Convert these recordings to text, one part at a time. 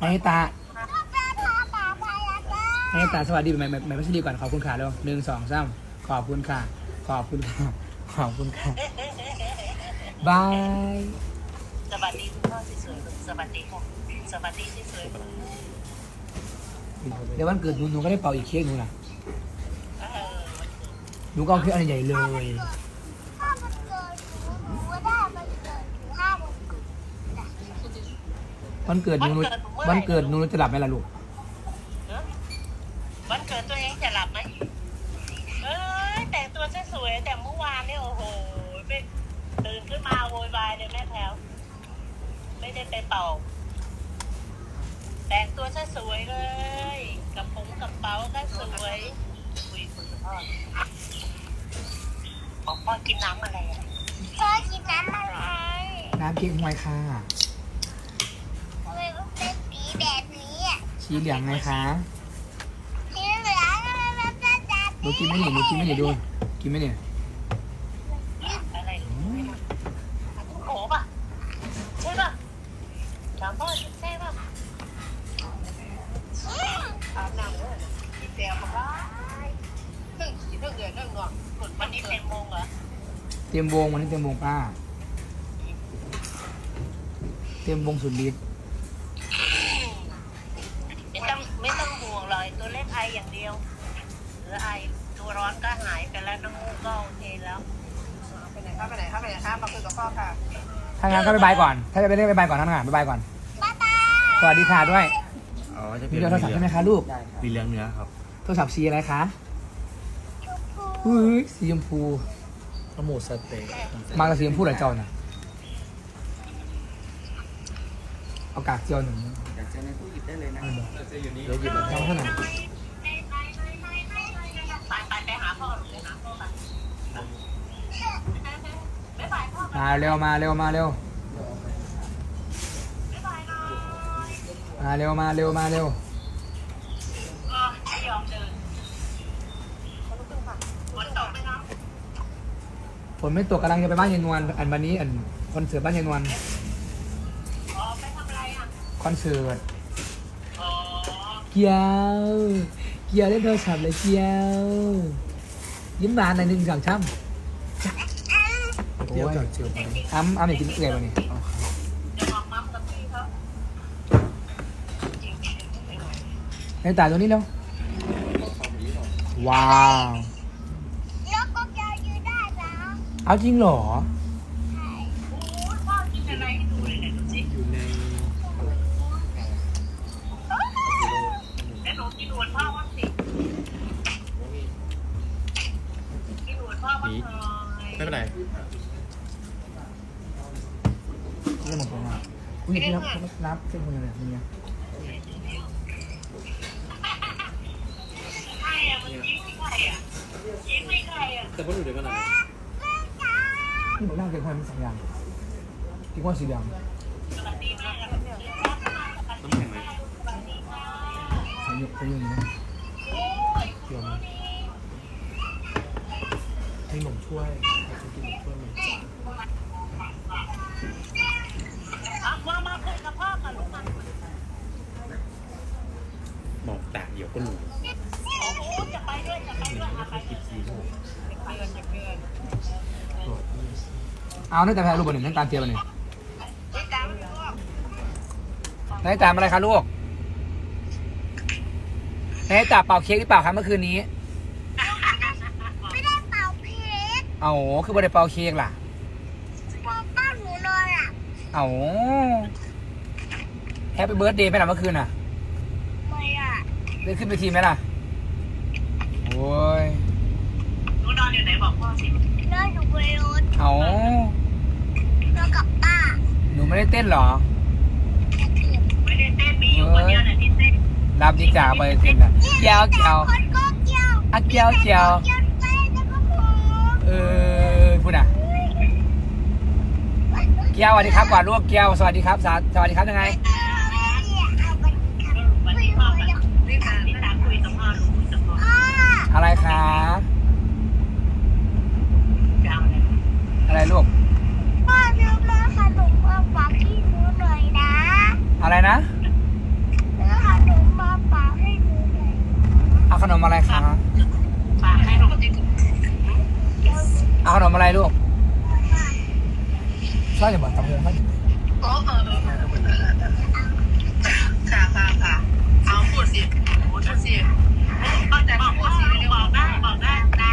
น้องนิตาน้องนิตาสวัสดีใหม่ใหม่ใหม่พัชรีก่อนขอบคุณค่ะเร็วหนึ่งสองสามขอบคุณค่ะ ขอบคุณค่ะ ขอบคุณค่ะบายสวัสดีคุณพ่อสวยๆสวัสดีค่ะสวัสดีสวยเดี๋ยววันเกิดหนูหนูก็ได้เป่าอีกเค้กหนูนะๆเออหนูก็เอาเค้กอันใหญ่เลย ถ้ามันเกิดหนูหนูก็ได้มันเกิดถึงห้าวันเกิด วันเกิดหนูหนูวันเกิดหนูหนูจะหลับไหมล่ะลูกเออวันเกิดตัวเองจะหลับไหมเอ้ยแต่งตัวสวยๆแต่เมื่อวานเนี่ยโอ้โหเป็นตื่นขึ้นมาโวยวายเลยแม่แพลวไม่ได้ไปเป่า แต่งตัวสวยๆเลยกระโปรงกระเป๋าก็สวยคุยคุยกับพ่อบอกพ่อกินน้ำอะไรอะพ่อกินน้ำอะไรน้ำเค้กหวยค่ะ ทำไมมันเป็นสีแบบนี้อะ สีเหลืองไงคะสีเหลืองแล้วมันจะจับหนูกินไม่หนิหนูกินไม่หนิดูกินไม่หนิอะไรโอ้ป่ะใช่ป่ะถามพ่อใช่ป่ะอาบน้ำเลยกินเตียวมาเรื่องเรื่องเงินเรื่องเงินวันนี้เต็มโมงเหรอเตรียมวงวันนี้เตรียมวงป้า เตรียมวงสุดฤทธิ์ ไม่ต้องไม่ต้องห่วงเลยตัวเล็กไออย่างเดียวหรือไอตัวร้อนก็หายไปแล้วน้ำมูกก็โอเคแล้วไปไหนครับไปไหนครับไปไหนครับมาคุยกับพ่อค่ะถ้างั้นก็ไปบายก่อน ถ้าจะไปเล่นไปบายก่อนทั้งงานไปบายก่อนบ๊ายบายสวัสดีค่ะด้วยอ๋อจะมีเป็นโทรศัพท์ใช่ไหมคะลูกมีเลี้ยงเนื้อครับ โทรศัพท์สีอะไรคะชมพูอุ้ยสีชมพูข้าวหมูสเต็กมากับสีชมพูเหรอเจ้าน่ะเอากากเจียวหนึ่งอยากจะในตู้หยิบได้เลยนะเอาบอกจะอยู่นี่เดี๋ยวหยิบเจ้าเท่าไหร่ มาเร็วมาเร็วมาเร็วมาเร็วมาเร็วมาเร็วไม่ยอมเดินฝนตกไหมน้องฝนไม่ตกกำลังจะไปบ้านยายนวลอันวันนี้อันคอนเสิร์ตบ้านยายนวลอ๋อไปทำอะไรอะคอนเสิร์ตอ๋อเกียวเกียวเล่นโทรศัพท์เลยเกียวยิ้มหวานหน่อยหนึ่งสองช่ำ โอ้ยอ้ำอ้ำอยากกินเอื่อยวันนี้จะบอกมัมกับพี่เขาจริงในตาตัวนี้แล้วว้าว แล้วก็จะยืนได้แล้วเอาจริงเหรอ ใช่ๆโอ้ยพ่อกินอะไรให้ดูเลยเนี่ยดูสิอยู่ในแล้วหนูกินหนวดพ่อบ้างสิกินหนวดพ่อบ้างเลยไม่เป็นไรื่องของผมอะอุ้ยพี่รับรับเส้นมือเลยนี่ไงใครอะมันยิ้มให้ใครอะยิ้มให้ใครอะแต่พวกหนูเดี๋ยวกันนะนี่ผมนั่งเป็นคนมีสองอย่างกินว่าสีเหลืองสวัสดีแม่กับเพื่อนต้องแข่งไหมใส่ยกใส่ยกอย่างนี้เกี่ยวไหมให้หนุ่มช่วย เดี๋ยวก็รู้โอ้โหลูกไปเอนจะเดือนเอาได้แต่แพ้รูปบนหนึ่งนั่งตามเทียบนหนึ่งติดตามลูกนายตามอะไรคะลูกนายตาเป่าเค้กหรือเปล่าครับเมื่อคืนนี้ ไม่ได้เป่าเพชรเอาคือบ่ได้เป่าเค้กล่ะพอป้าหนูนอนอะเอาแฮปปี้เบิร์ดเดย์ไปไหล่ะเมื่อคืนอะ ได้ขึ้นไปทีไหมล่ะ โอ้ยหนูนอนอยู่ไหนบอกพ่อสินอนอยู่บนรถเอานอนกับป้าหนูไม่ได้เต้นเหรอ ไม่ได้เต้นมีอยู่คนเดียวน่ะที่เต้นรับดีจ่าไปเต้นน่ะเกียวเกียวคนก็เกี่ยวอะเกียวเกียวเกี่ยวไปแล้วก็พอเออพูดน่ะเกียวสวัสดีครับก่อนลูกเกียวสวัสดีครับสาสวัสดีครับยังไง วันนี้พ่อกับนี่ตานี่ตาคุยกับพ่อรู้กับพ่อ อะไรคะ จะเอาอะไร อะไรลูก พ่อซื้อมาขนมมาฝากพี่หนูหน่อยนะ อะไรนะ พ เอา ขนมอะไรคะฝากให้หนูที่เอาขนมอะไรลูกชอบอย่าบอกตำรวจให้โอ้เออค่ะค่ะค่ะเอาพูดสิพูดสิก็แต่บอกพูดสิบอกได้บอกได้นะ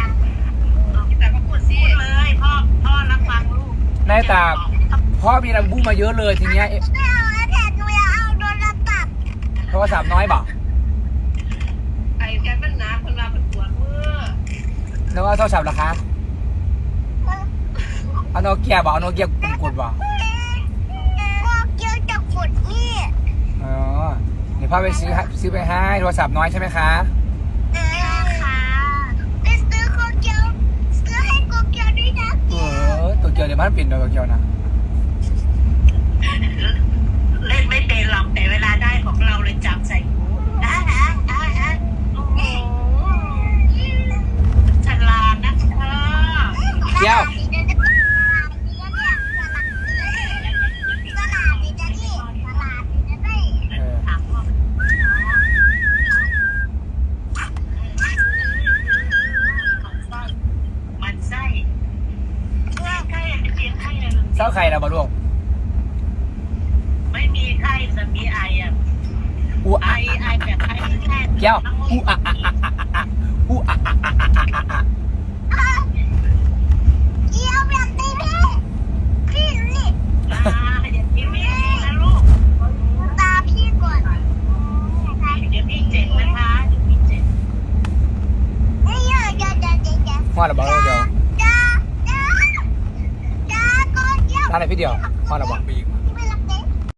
พี่แต่ก็พูดสิพูดเลยพ่อพ่อรับฟังลูกในตาพ่อมีลำบูมาเยอะเลยทีเนี้ยเอ๊ะไม่เอาแล้วแทนหนูอยากเอาโดนระตับโทรศัพท์น้อยบอก ไอ้แกเป็นน้ำคนมาเป็นปวดมือแล้วว่าโทรศัพท์ราคาเอาโนเกียบอกเอาโนเกียกดบอกพวกเกี่ยวจะกดนี่อ๋อเดี๋ยวพ่อไปซื้อให้ซื้อไปให้โทรศัพท์น้อยใช่ไหมคะเออค่ะไปซื้อโคเกียวซื้อให้โคเกียวด้วยนะเออตัวเกียวเดี๋ยวมันเปลี่ยนตัวเกียวนะ เล่นไม่เป็นหรอกแต่เวลาได้ของเราเลยจับใส่หูอะอะอะอะโอ้โหฉลาดนะเธอ เกียวสลาดดีนะเนี่ยสลาดดีนะนี่สลาดดีนะนี่เออถามพ่อมันไส้ไข้เป็นเพียงไข้เลยเศร้าใครเราบอลูกไม่มีไข้แต่มีไออะอูไออะไอแบบไอแค่เกียวอูอะอะอะอะอะอูอะอะอะอะอะอะ เกี่ยวแบบตีพี่พี่ดูนี่ อ่าเดี๋ยวพี่ไม่นะลูก ตาพี่ก่อน เดี๋ยวพี่เจ็บนะคะเดี๋ยวพี่เจ็บ นี่เยอะจ้าจ้า จ้าจ้าว่าเราบอเดียวจ้าจ้าจ้าก็เกี่ยวร้านไหนพี่เดียวว่าเราบอกปีก